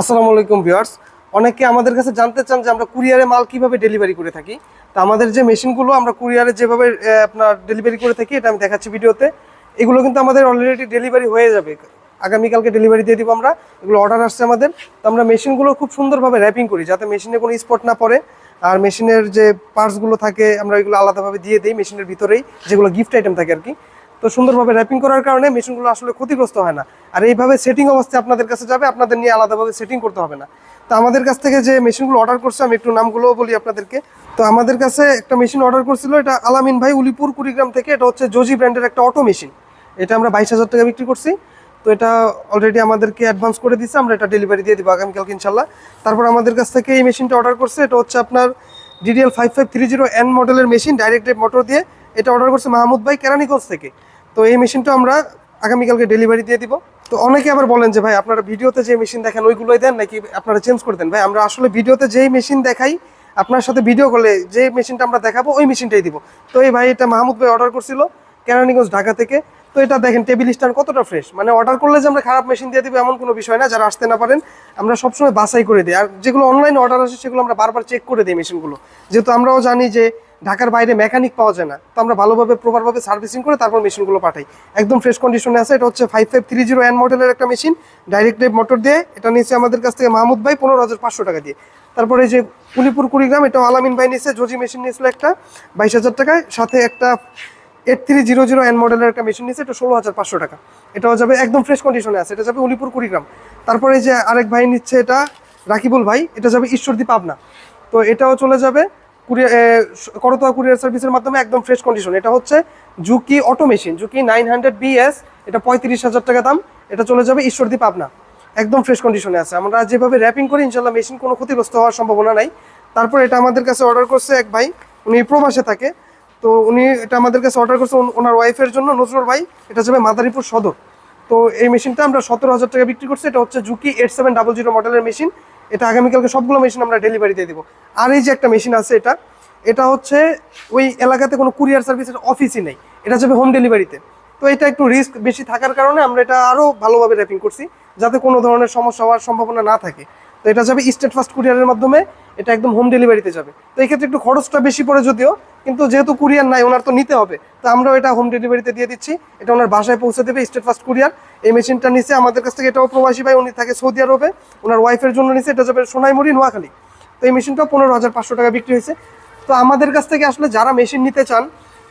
আসসালামু আলাইকুম ভিউয়ার্স। অনেকে আমাদের কাছে জানতে চান যে আমরা কুরিয়ারে মাল কীভাবে ডেলিভারি করে থাকি। তো আমাদের যে মেশিনগুলো আমরা কুরিয়ারে যেভাবে আপনার ডেলিভারি করে থাকি, এটা আমি দেখাচ্ছি ভিডিওতে। এগুলো কিন্তু আমাদের অলরেডি ডেলিভারি হয়ে যাবে। আগামীকালকে ডেলিভারি দিয়ে দিব আমরা। এগুলো অর্ডার আসছে আমাদের। তো আমরা মেশিনগুলো খুব সুন্দরভাবে র্যাপিং করি, যাতে মেশিনে কোনো স্পট না পড়ে। আর মেশিনের যে পার্টসগুলো থাকে, আমরা এগুলো আলাদাভাবে দিয়ে দিই মেশিনের ভিতরেই, যেগুলো গিফট আইটেম থাকে আর কি। তো সুন্দরভাবে র্যাপিং করার কারণে মেশিনগুলো আসলে ক্ষতিগ্রস্ত হয় না। আর এইভাবে সেটিং অবস্থায় আপনাদের কাছে যাবে, আপনাদের নিয়ে আলাদাভাবে সেটিং করতে হবে না। তো আমাদের কাছ থেকে যে মেশিনগুলো অর্ডার করছে, আমি একটু নামগুলোও বলি আপনাদেরকে। তো আমাদের কাছে একটা মেশিন অর্ডার করছিল, এটা আলামিন ভাই উলিপুর কুড়িগ্রাম থেকে, এটা হচ্ছে জোজি ব্র্যান্ডের একটা অটো মেশিন এটা আমরা বাইশ হাজার টাকা বিক্রি করছি। তো এটা অলরেডি আমাদেরকে অ্যাডভান্স করে দিচ্ছে আমরা এটা ডেলিভারি দিয়ে দিব আগামীকালকে ইনশাল্লাহ তারপর আমাদের কাছ থেকে এই মেশিনটা অর্ডার করছে, এটা হচ্ছে আপনার DDL five five three zero N মডেলের মেশিন ডাইরেক্ট মোটর দিয়ে এটা অর্ডার করছে মাহমুদ ভাই কেরানীগঞ্জ থেকে। তো এই মেশিনটা আমরা আগামীকালকে ডেলিভারি দিয়ে দিব। তো অনেকে আবার বলেন যে, ভাই, আপনারা ভিডিওতে যে মেশিন দেখেন, ওইগুলোই দেন নাকি আপনারা চেঞ্জ করে দেন? ভাই, আমরা আসলে ভিডিওতে যেই মেশিন দেখাই, আপনার সাথে ভিডিও করলে যে মেশিনটা আমরা দেখাবো, ওই মেশিনটাই দিব। তো এই ভাই, এটা মাহমুদ ভাই অর্ডার করছিল কেরানীগঞ্জ, ঢাকা থেকে। তো এটা দেখেন টেবিল স্ট্যান্ড কতটা ফ্রেশ মানে অর্ডার করলে যে আমরা খারাপ মেশিন দিয়ে দিব, এমন কোনো বিষয় না, যারা আসতে না পারেন, আমরা সবসময় বাছাই করে দিই। আর যেগুলো অনলাইনে অর্ডার আসে, সেগুলো আমরা বারবার চেক করে দিই মেশিনগুলো যেহেতু আমরাও জানি যে ঢাকার বাইরে মেকানিক পাওয়া যায় না। তো আমরা ভালোভাবে প্রপারভাবে সার্ভিসিং করে তারপর মেশিনগুলো পাঠাই। একদম ফ্রেশ কন্ডিশনে আছে, এটা হচ্ছে five five three zero N মডেলের একটা মেশিন ডাইরেক্ট মোটর দিয়ে, এটা নিয়েছে আমাদের কাছ থেকে মাহমুদ ভাই পনেরো হাজার পাঁচশো টাকা দিয়ে। তারপরে যে কুলিপুর কুড়িগ্রাম এটা আলামিন ভাই নিয়েছে জজি মেশিন নিয়েছিল একটা, বাইশ হাজার টাকায়, সাথে একটা eight three zero zero N মডেলের একটা মেশিন নিয়েছে, এটা ষোলো হাজার পাঁচশো টাকা। এটাও যাবে একদম ফ্রেশ কন্ডিশনে আছে, এটা যাবে উলিপুর কুড়িগ্রাম। তারপরে যে আরেক ভাই নিচ্ছে এটা রাকিবুল ভাই, এটা যাবে ঈশ্বরদী পাবনা। তো এটাও চলে যাবে করতোয়া কুরিয়ার সার্ভিসের মাধ্যমে একদম ফ্রেশ কন্ডিশন এটা হচ্ছে Juki auto machine Juki nine hundred BS এটা পঁয়ত্রিশ হাজার টাকা দাম, এটা চলে যাবে ঈশ্বরদী পাবনা। একদম ফ্রেশ কন্ডিশনে আছে। আমরা যেভাবে র্যাপিং করি, ইনশাল্লাহ মেশিন কোনো ক্ষতিগ্রস্ত হওয়ার সম্ভাবনা নাই। তারপর এটা আমাদের কাছে অর্ডার করছে এক ভাই, উনি প্রবাসে থাকে। তো উনি এটা আমাদের কাছে অর্ডার করছে ওনার ওয়াইফের জন্য, নজরুল ভাই, এটা যাবে মাদারীপুর সদর। তো এই মেশিনটা আমরা সতেরো হাজার টাকা বিক্রি করছি, এটা হচ্ছে Juki eight seven double zero মডেলের মেশিন এটা আগামীকালকে সবগুলো মেশিন আমরা ডেলিভারি দিয়ে দিব। আর এই যে একটা মেশিন আছে এটা এটা হচ্ছে ওই এলাকাতে কোনো কুরিয়ার সার্ভিসের অফিসই নেই। এটা যাবে হোম ডেলিভারিতে তো এটা একটু রিস্ক বেশি থাকার কারণে আমরা এটা আরও ভালোভাবে র্যাপিং করছি, যাতে কোনো ধরনের সমস্যা হওয়ার সম্ভাবনা না থাকে। তো এটা যাবে স্টেট ফার্স্ট কুরিয়ারের মাধ্যমে, এটা একদম হোম ডেলিভারিতে যাবে। তো এক্ষেত্রে ক্ষেত্রে একটু খরচটা বেশি পড়ে যদিও কিন্তু যেহেতু কুরিয়ার নাই, ওনার তো নিতে হবে। তো আমরাও এটা হোম ডেলিভারিতে দিয়ে দিচ্ছি। এটা ওনার বাসায় পৌঁছে দেবে স্টেট ফার্স্ট কুরিয়ার এই মেশিনটা নিচে আমাদের কাছ থেকে, এটাও প্রবাসী ভাই, উনি থাকে সৌদি আরবে। ওনার ওয়াইফের জন্য নিচে এটা যাবে সোনাইমুড়ি, নোয়াখালী। তো এই মেশিনটাও পনেরো হাজার পাঁচশো টাকা বিক্রি হয়েছে। তো আমাদের কাছ থেকে আসলে যারা মেশিন নিতে চান,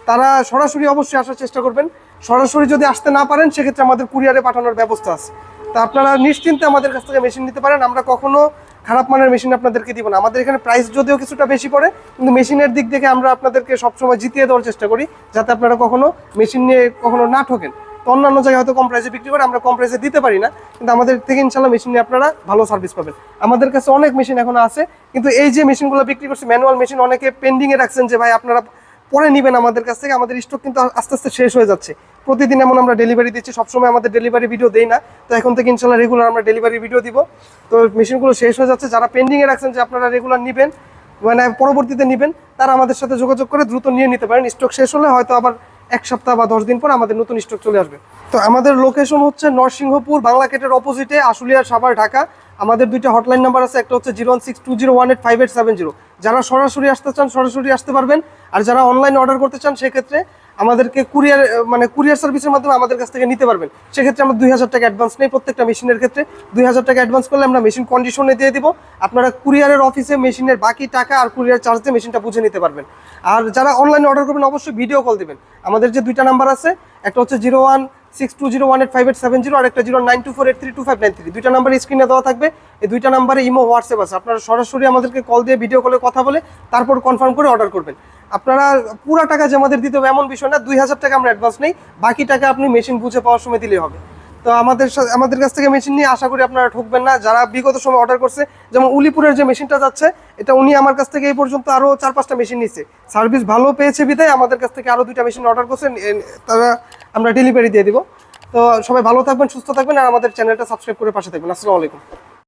তারা সরাসরি অবশ্যই আসার চেষ্টা করবেন। সরাসরি যদি আসতে না পারেন, সেক্ষেত্রে আমাদের কুরিয়ারে পাঠানোর ব্যবস্থা আছে। তা আপনারা নিশ্চিন্তে আমাদের কাছ থেকে মেশিন নিতে পারেন। আমরা কখনো খারাপ মানের মেশিন আপনাদেরকে দিব না। আমাদের এখানে প্রাইস যদিও কিছুটা বেশি পড়ে, কিন্তু মেশিনের দিক থেকে আমরা আপনাদেরকে সবসময় জিতিয়ে দেওয়ার চেষ্টা করি, যাতে আপনারা কখনো মেশিন নিয়ে কখনো না ঠকেন। তো অন্যান্য জায়গায় হয়তো কম প্রাইসে বিক্রি করে, আমরা কম প্রাইসে দিতে পারি না, কিন্তু আমাদের থেকে ইনশাল্লাহ মেশিন নিয়ে আপনারা ভালো সার্ভিস পাবেন। আমাদের কাছে অনেক মেশিন এখনও আছে, কিন্তু এই যে মেশিনগুলো বিক্রি করছে ম্যানুয়াল মেশিন অনেকে পেন্ডিংয়ে রাখছেন যে, ভাই, আপনারা পরে নেবেন আমাদের কাছ থেকে। আমাদের স্টক কিন্তু আস্তে আস্তে শেষ হয়ে যাচ্ছে। প্রতিদিন এমন আমরা ডেলিভারি দিচ্ছি, সবসময় আমাদের ডেলিভারি ভিডিও দেই না। তো এখন থেকে ইনশাল্লাহ রেগুলার আমরা ডেলিভারি ভিডিও দিব। তো মেশিনগুলো শেষ হয়ে যাচ্ছে। যারা পেন্ডিংয়ে রাখছেন যে আপনারা রেগুলার নেবেন মানে পরবর্তীতে নেবেন, তারা আমাদের সাথে যোগাযোগ করে দ্রুত নিয়ে নিতে পারেন। স্টক শেষ হলে হয়তো আবার এক সপ্তাহ বা দশ দিন পর আমাদের নতুন স্টক চলে আসবে। তো আমাদের লোকেশন হচ্ছে নরসিংহপুর বাংলা গেটের অপোজিটে আশুলিয়া, সাভার, ঢাকা। আমাদের দুইটা হটলাইন নাম্বার আছে, একটা হচ্ছে zero one six two zero one eight five eight seven zero. যারা সরাসরি আসতে চান, সরাসরি আসতে পারবেন। আর যারা অনলাইন অর্ডার করতে চান, সেক্ষেত্রে আমাদেরকে কুরিয়ার মানে কুরিয়ার সার্ভিসের মাধ্যমে আমাদের কাছ থেকে নিতে পারবেন। সেক্ষেত্রে আমরা দুই হাজার টাকা অ্যাডভান্স নেই প্রত্যেকটা মেশিনের ক্ষেত্রে। দুই হাজার টাকা অ্যাডভান্স করলে আমরা মেশিন কন্ডিশনে দিয়ে দিব। আপনারা কুরিয়ারের অফিসে মেশিনের বাকি টাকা আর কুরিয়ার চার্জ দিয়ে মেশিনটা বুঝে নিতে পারবেন। আর যারা অনলাইনে অর্ডার করবেন, অবশ্যই ভিডিও কল দিবেন। আমাদের যে দুইটা নাম্বার আছে, একটা হচ্ছে zero one six two zero one five eight seven zero একটা zero nine two four three five nine three number স্ক্রিনে দেওয়া থাকবে। এই দুইটা নাম্বারে ইমো হোয়াটসঅ্যাপ আছে। আপনারা সরাসরি আমাদেরকে কল দিয়ে ভিডিও কলে কথা বলে তারপর কনফার্ম করে অর্ডার করবেন। আপনারা পুরো টাকা যে আমাদের দিতে হবে এমন বিষয় না, দুই হাজার টাকা আমরা অ্যাডভান্স নেই। বাকি টাকা আপনি মেশিন বুঝে পাওয়ার সময় দিলেই হবে। তো আমাদের আমাদের কাছ থেকে মেশিন নিয়ে আশা করি আপনারা ঠকবেন না। যারা বিগত সময় অর্ডার করছে, যেমন উলিপুরের যে মেশিনটা যাচ্ছে, এটা উনি আমার কাছ থেকে এই পর্যন্ত আরও চার পাঁচটা মেশিন নিচ্ছে সার্ভিস ভালো পেয়েছে বিধায় আমাদের কাছ থেকে আরও দুইটা মেশিন অর্ডার করছে তারা আমরা ডেলিভারি দিয়ে দিব। তো সবাই ভালো থাকবেন, সুস্থ থাকবেন, আর আমাদের চ্যানেলটা সাবস্ক্রাইব করে পাশে থাকবেন। আসসালামু আলাইকুম।